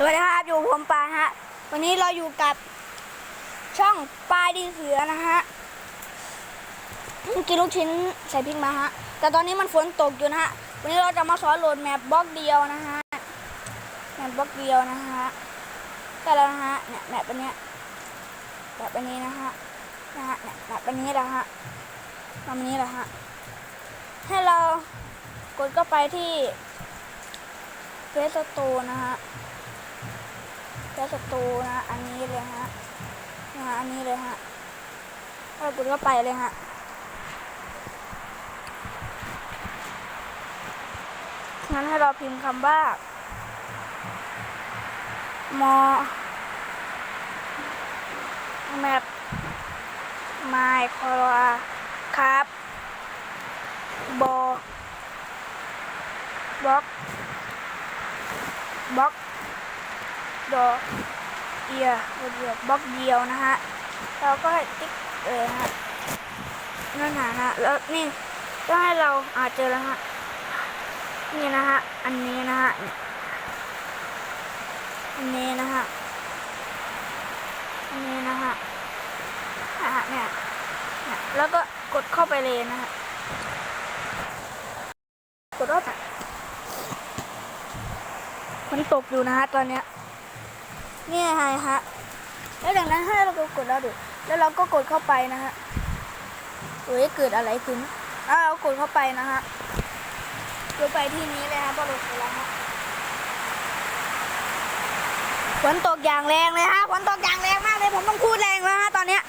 สวัสดีครับอยู่ผมปาฮะ วันนี้เราอยู่กับช่องปลายดีเสือนะฮะเพิ่งกินลูกชิ้นใส่พริกมาฮะ แต่ตอนนี้มันฝนตกอยู่นะฮะ วันนี้เราจะมาสอนโหลดแมปบล็อกเดียวนะฮะ แมปบล็อกเดียวนะฮะก็แล้วนะฮะเนี่ยแมปอันเนี้ยแบบอันนี้นะฮะ นะฮะเนี่ยแบบอันนี้แหละฮะแบบนี้แหละฮะ ให้เรากดเข้าไปที่เฟซสตูนะฮะ แล้วศัตรูนะ อันนี้เลยฮะนะอันนี้เลยฮะเรากดเข้าไปเลยฮะงั้นให้เราพิมพ์คำว่ามอแมปไมคอครับบอบล็อกบล็อก ดอกเอียเดียวบล็อกเดียวนะฮะเราก็ให้ติ๊กเลยฮะนั่นนะฮะแล้วนี่ก็ให้เราอาจเจอแล้วฮะนี่นะฮะอันนี้นะฮะอันนี้นะฮะอันนี้นะฮะนะฮะเนี่ยเนี่ยแล้วก็กดเข้าไปเลยนะฮะกดเข้าไปมันตกอยู่นะฮะตอนเนี้ย นี่ไงฮะ แล้วดังนั้นให้เราก็กดแล้วดู แล้วเราก็กดเข้าไปนะฮะเฮ้ยเกิดอะไรขึ้นอ่าเรากดเข้าไปนะฮะกดไปที่นี้เลยฮะพอเรากดแล้วฮะฝนตกอย่างแรงเลยฮะฝนตกอย่างแรงมากเลยผมต้องพูดแรงแล้วฮะตอนเนี้ย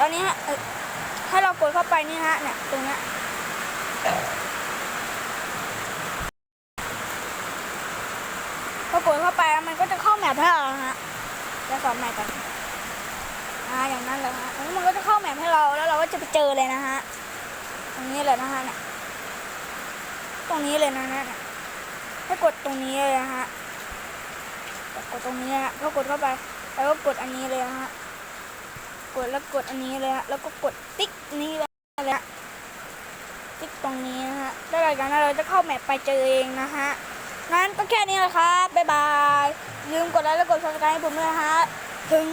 ตอนนี้ฮะให้เรากดเข้าไปนี่ฮะเนี่ยตรงเนี้ย พอกดเข้าไปมันก็จะเข้าแมปให้เราฮะจะสอนใหม่กันอ่าอย่างนั้นเลยฮะมันก็จะเข้าแมปให้เราแล้วเราก็จะไปเจอเลยนะฮะตรงนี้เลยนะฮะเนี่ยตรงนี้เลยนะฮะเนี่ยให้กดตรงนี้เลยนะฮะกดตรงนี้ฮะพอกดเข้าไป แล้วก็กดอันนี้เลยฮะกดแล้วกดอันนี้เลยฮะแล้วก็กดติ๊กนี้เลยฮะติ๊กตรงนี้นะฮะแล้วหลังจากนั้นเราจะเข้าแมปไปเจอเองนะฮะ ก็แค่นี้แหละครับ บ๊ายบาย ลืมกดไลค์และกด subscribe ให้ผมด้วยนะฮะ ถึง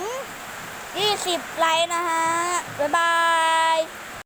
20 ไลค์นะฮะ บ๊ายบาย